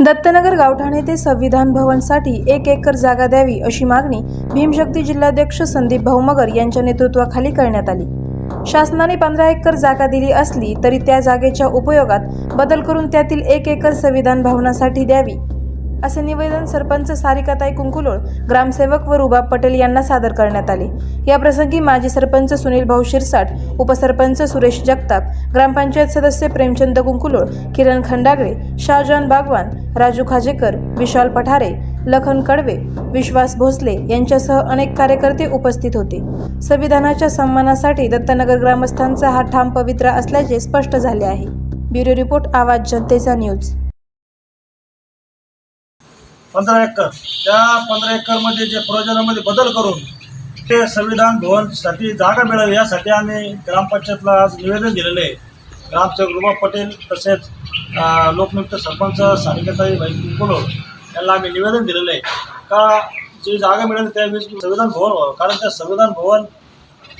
दत्तनगर गावठाणे ते संविधान भवनसाठी एक एकर जागा द्यावी अशी मागणी भीमशक्ती जिल्हाध्यक्ष संदीप भाऊ मगर यांच्या नेतृत्वाखाली करण्यात आली. शासनाने पंधरा एकर जागा दिली असली तरी त्या जागेच्या उपयोगात बदल करून त्यातील एक एकर संविधान भवनासाठी द्यावी. असे निवेदन सरपंच सारिकाताई कुंकुलोळ ग्रामसेवक व रुबाब पटेल यांना सादर करण्यात आले. याप्रसंगी माजी सरपंच सुनील भाऊ शिरसाट उपसरपंच सुरेश जगताप ग्रामपंचायत सदस्य प्रेमचंद कुंकुलोळ किरण खंडागळे शाहजहान बागवान राजू खाजेकर विशाल पठारे लखन कडवे विश्वास भोसले यांच्यासह अनेक कार्यकर्ते उपस्थित होते. संविधानाच्या सन्मानासाठी दत्तनगर ग्रामस्थांचा हा ठाम पवित्रा असल्याचे स्पष्ट झाले आहे. ब्युरो रिपोर्ट आवाज जनतेचा न्यूज. पंधरा एकर. त्या पंधरा एकरमध्ये जे प्रयोजनामध्ये बदल करून ते संविधान भवनसाठी जागा मिळावी यासाठी आम्ही ग्रामपंचायतला आज निवेदन दिलेलं आहे. ग्रामसेवक रुबा पटेल तसेच लोकनियुक्त सरपंच सारिकाताई भाई कुलो यांना आम्ही निवेदन दिलेलं आहे. का जी जागा मिळेल त्या संविधान भवन व्हावं. कारण त्या संविधान भवन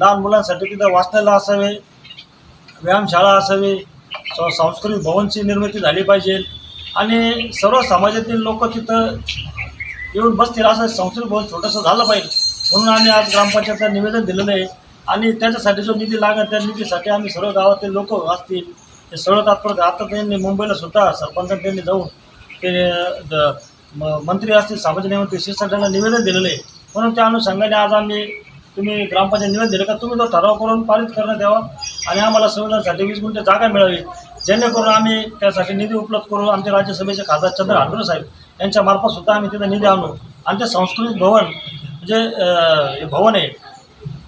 लहान मुलांसाठी तिथं वाचनाला असावे व्यायामशाळा असावी स- सांस्कृतिक भवनची निर्मिती झाली पाहिजे. आणि सर्व समाजातील लोक तिथं येऊन बसतील असं संस्कृत भवन छोटंसं झालं पाहिजे. म्हणून आम्ही आज ग्रामपंचायतला निवेदन दिलेलं आहे. आणि त्याच्यासाठी जो निधी लागेल त्या निधीसाठी आम्ही सर्व गावातील लोक असतील ते सर्व तात्पर्य आता त्यांनी मुंबईला सुद्धा सरपंचांनी त्यांनी जाऊन ते द- म- मंत्री असतील सामाजिक न्याय मंत्री निवेदन दिलेलं आहे. म्हणून त्या अनुषंगाने आज आम्ही तुम्ही ग्रामपंचायत निवेदन दिलं का तुम्ही तो ठराव करून पारित करण्यात यावा. आणि आम्हाला संविधानासाठी वीस गुंठे जागा मिळावी. जेणेकरून आम्ही त्यासाठी निधी उपलब्ध करू. आमचे राज्यसभेचे खासदार चंद्र हांडुरे साहेब यांच्या सुद्धा आम्ही तिथं निधी आणू. आणि ते सांस्कृतिक भवन जे हे भवन आहे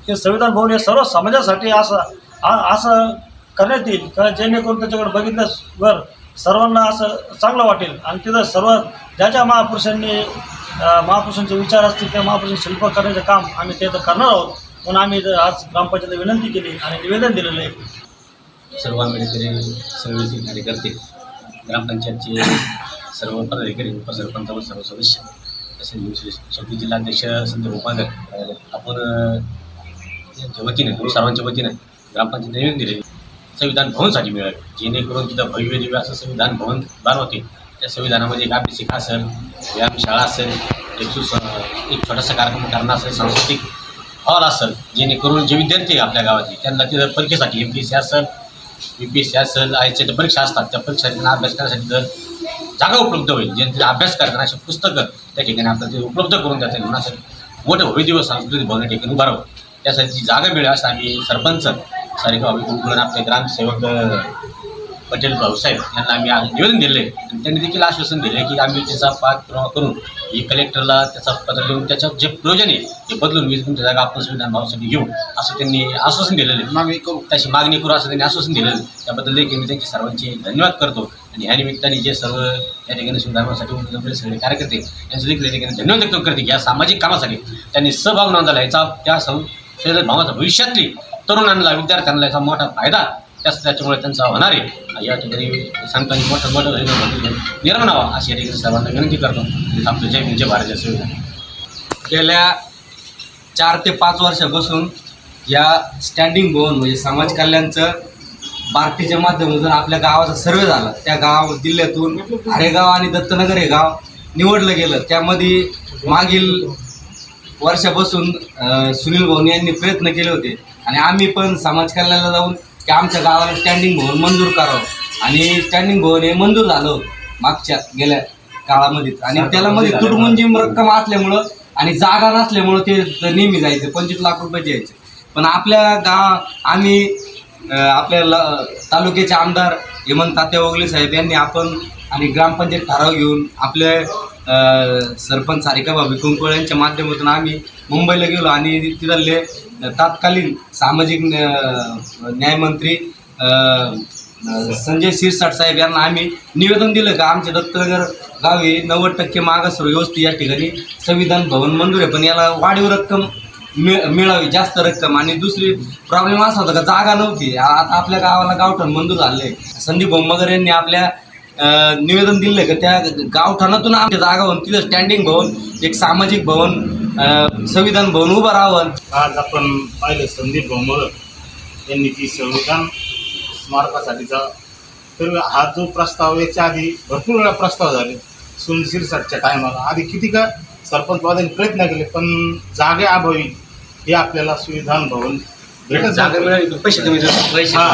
ते संविधान भवन हे सर्व समाजासाठी असं आ- असं करण्यात येईल. का जेणेकरून त्याच्याकडे बघितल्यावर सर्वांना असं चांगलं वाटेल. आणि तिथं सर्व ज्या ज्या महापुरुषांनी महापुरुषांचे विचार असतील त्या महापुरुषांचे शिल्प करण्याचं काम आम्ही ते तर करणार आहोत. म्हणून आम्ही आज ग्रामपंचायतीला विनंती केली आणि निवेदन दिलेलं आहे. सर्व आंबेडकरी सर्व कार्यकर्ते ग्रामपंचायतचे सर्व पदाधिकारी उपसरपंच व सर्व सदस्य तसेच शक्ती जिल्हाध्यक्ष संत उपाधक आपण यांच्या वतीनं सर्वांच्या वतीनं ग्रामपंचायत निवेदन दिले संविधान भवनसाठी मिळावे. जेणेकरून तिथं भव्य दिव्य असं संविधान भवन बनवते त्या संविधानामध्ये एक अभ्यासिका असेल व्यायामशाळा असेल एक सुस एक छोटासा कार्यक्रम करणं असेल सांस्कृतिक हॉल असेल जेणेकरून जे विद्यार्थी आपल्या गावातले त्यांना तिथं परीक्षेसाठी एम पी सी असेल यू पी एस सी असेल आयच्या परीक्षा असतात. त्या परीक्षेसाठी अभ्यास करण्यासाठी जर जागा उपलब्ध होईल. ज्यांचे अभ्यास करताना अशी पुस्तकं त्या ठिकाणी आपल्याला ते उपलब्ध करून देतात. म्हणून असं मोठं भव्य दिवस सांस्कृतिक भवन या ठिकाणी उभारावं त्यासाठी जागा मिळेल असं आम्ही सरपंच सारिका भावी आपले ग्रामसेवक पटेल भाऊसाहेब यांना आम्ही आज निवेदन दिले आणि त्यांनी देखील आश्वासन दिले की आम्ही त्याचा पाठपुरावा करून ही कलेक्टरला त्याचा पत्र देऊन त्याचं जे प्रयोजन आहे ते बदलून वीज तुमच्या जागा आपण संविधान भावासाठी घेऊ असं त्यांनी आश्वासन दिलेलं आहे. मागणी करू. त्याची मागणी करू असं त्यांनी आश्वासन दिलेलं त्याबद्दल देखील मी त्यांचे सर्वांचे धन्यवाद करतो. आणि ह्या निमित्ताने जे सर्व या ठिकाणी सुधारणासाठी उमेदवार सगळे कार्यकर्ते यांचं देखील या ठिकाणी धन्यवाद व्यक्त करते की या सामाजिक कामासाठी त्यांनी सहभाग नोंदवला. याचा त्या सं भावाचा भविष्यातली तरुणांना विद्यार्थ्यांना याचा मोठा फायदा त्याच त्याच्यामुळे त्यांचा होणार आहे. या ठिकाणी सांगता मोठं मोठं निर्माण व्हावा अशी या ठिकाणी सर्वांना विनंती करतो. आपलं जय हिंद, जय भारत जय संविधान गेल्या चार ते पाच वर्षापासून या स्टँडिंग भवन म्हणजे समाज कल्याणचं बार्टीच्या माध्यमातून आपल्या गावाचा सर्वे झाला. त्या गाव जिल्ह्यातून हरेगाव आणि दत्तनगर हे गाव निवडलं गेलं. त्यामध्ये मागील वर्षापासून सुनील भाऊन यांनी प्रयत्न केले होते. आणि आम्ही पण समाज कल्याणाला जाऊन की आमच्या गावाला स्टँडिंग भवन मंजूर करावं. आणि स्टँडिंग भवन हे मंजूर झालं मागच्या गेल्या काळामध्येच आणि त्याला मध्ये तुटमुंजीम रक्कम असल्यामुळं आणि जागा नसल्यामुळं ते नेहमी जायचं. पंचवीस लाख रुपयाचे यायचे पण आपल्या गाव आम्ही आपल्या ल- तालुक्याचे आमदार हेमंत तात्या ओगले साहेब यांनी आपण आणि ग्रामपंचायत ठराव घेऊन आपले सरपंच सारिका बाबी कुंकळ यांच्या माध्यमातून आम्ही मुंबईला गेलो आणि तिथले तत्कालीन सामाजिक न्या- न्यायमंत्री संजय शिरसाट साहेब यांना आम्ही निवेदन दिलं का आमच्या दत्तनगर गावी नव्वद टक्के मागास व्यवस्थित या ठिकाणी संविधान भवन मंजूर आहे. पण याला वाढीव रक्कम मिळ मिळावी जास्त रक्कम. आणि दुसरी प्रॉब्लेम असा होता का जागा नव्हती. आता आपल्या गावाला गावठाण मंजूर झाले संदीप भोमगर यांनी आपल्या निवेदन दिलं का त्या गावठाणातून आमच्या जागा होऊन तिथं स्टँडिंग भवन एक सामाजिक भवन संविधान भवन उभं राहावं. आज आपण पाहिले संदीप भोमर यांनी जी संविधान स्मारकासाठीचा तर हा जो प्रस्ताव याच्या आधी भरपूर वेळा प्रस्ताव झाले सुनशिरसाटच्या टायमाला. आधी किती का सरपंच पदाने प्रयत्न केले पण जागेअभावी हे आपल्याला संविधान भवन भेटत जागा. मिळाली पैसे कमी हा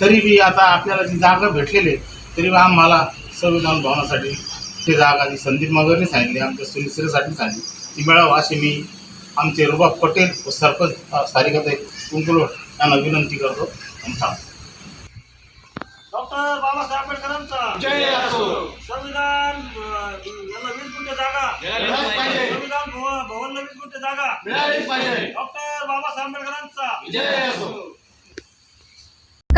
तरी बी आता आपल्याला जी जागा भेटलेली तरी आम्हाला संविधान भवनासाठी ती जागा जी संदीप मगरने सांगितली आमच्या सुनिश्चितीसाठी सांगितली ती मिळावं अशी मी आमचे रुबाब पटेल व सरपंच सारिकाताई कुंकुलवट यांना विनंती करतो आणि थांबतो. डॉक्टर बाबासाहेब आंबेडकरांचा जय असो. संविधान वीस गुंठे जागा. संविधान भवन भवनला वीस गुंठे जागा. डॉक्टर बाबासाहेब आंबेडकरांचा जय असो.